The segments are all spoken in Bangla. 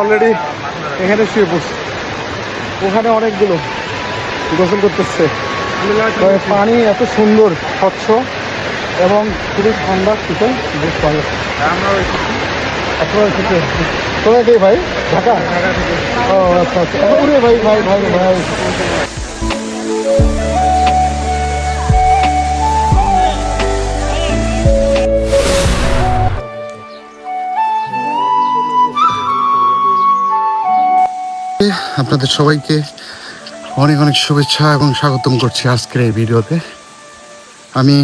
অলরেডি এখানে শুয়ে পড়ছে। ওখানে অনেকগুলো গোসল করতেছে। পানি এত সুন্দর, স্বচ্ছ এবং খুবই ঠান্ডা শীতল বেশ ভালো। আপনার কে ভাই? ঢাকা? ও আচ্ছা আচ্ছা। ওরে ভাই ভাই ভাই ভাই। আপনাদের সবাইকে অনেক অনেক শুভেচ্ছা এবং স্বাগতম করছি আজকের এই ভিডিওতে। আমি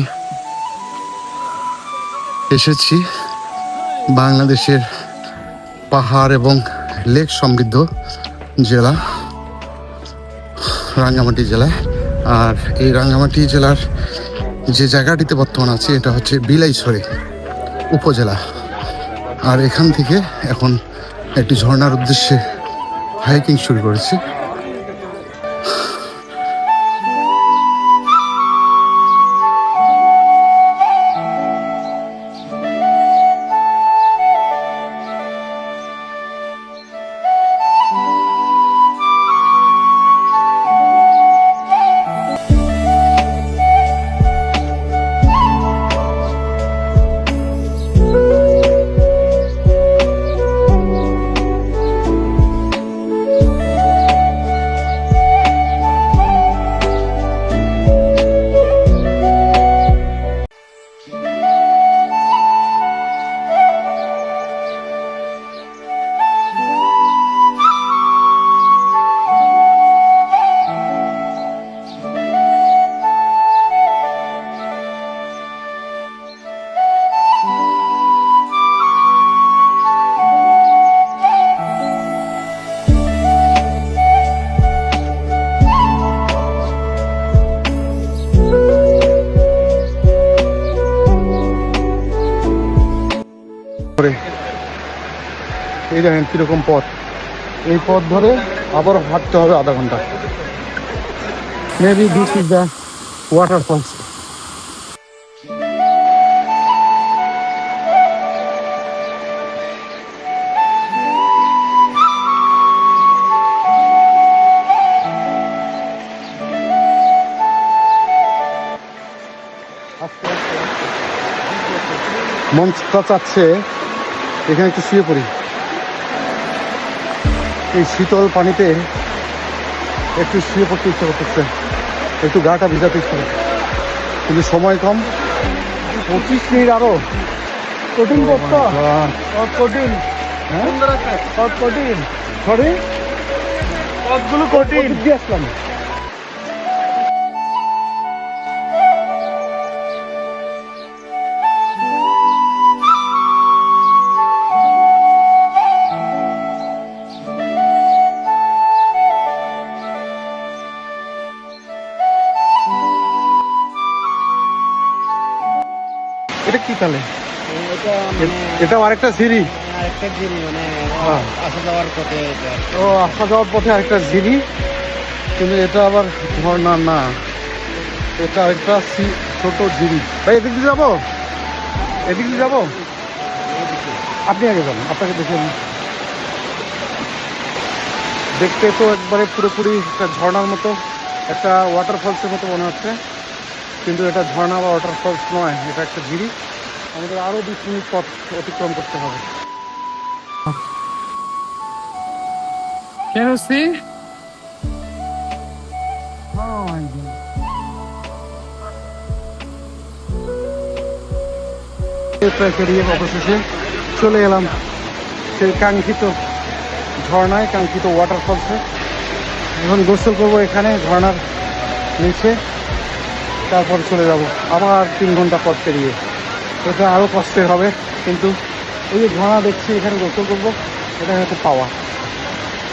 এসেছি বাংলাদেশের পাহাড় এবং লেক সমৃদ্ধ জেলা, রাঙ্গামাটি জেলায় আর এই রাঙ্গামাটি জেলার যে জায়গাটিতে বর্তমান আছে, এটা হচ্ছে বিলাইছড়ি উপজেলা। আর এখান থেকে এখন একটি ঝর্ণার উদ্দেশ্যে হাইকিং শুরু করেছি। করে এই দেখেন কীরকম পথ। এই পথ ধরে আবার হাঁটতে হবে আধা ঘণ্টা। Maybe this is the water falls মনটা চাচ্ছে এখানে একটু শুয়ে পড়ি। এই শীতল পানিতে একটু শুয়ে পড়তে ইচ্ছা করতেছে। একটু গাটা ভিজাতে ইচ্ছা করছে কিন্তু সময় কম। পঁচিশ মিনিট আরও। কঠিন কঠিন। হ্যাঁ? কঠিন। সরি? পথগুলো কঠিন দিয়ে আসলাম। এটা কি তাহলে এটা মানে এটাও আরেকটা সিঁড়ি। আরেকটা মানে। আসা যাওয়ার পথে ও আসা যাওয়ার পথে আরেকটা সিঁড়ি। কিন্তু এটা আবার ঝর্ণা না এটা সি- ছোট ঝিরি ভাই এদিক দিয়ে যাব? এদিক দিয়ে যাব? আপনি আগে যান আপনাকে দেখে। দেখতে তো একবারে পুরোপুরি একটা ঝর্ণার মতো একটা ওয়াটারফলসের মতো মনে হচ্ছে। কিন্তু এটা ঝর্ণা বা ওয়াটারফলস নয় এটা একটা ঝিরি আমাদের আরও বিশ মিনিট পথ অতিক্রম করতে হবে। Can you see? ট্রেক এড়িয়ে অবশেষে চলে এলাম সেই কাঙ্ক্ষিত ঝর্ণায় কাঙ্ক্ষিত ওয়াটারফলসে এখন গোসল করব এখানে ঝর্ণার নিচে। তারপর চলে যাব। আবার তিন ঘণ্টা পথ পেরিয়ে। এটা আরও কষ্টের হবে, কিন্তু ওই যে ঝর্ণা দেখছি এখানে গোসল করব এটা হয়তো পাওয়া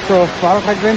তো ভালো থাকবেন।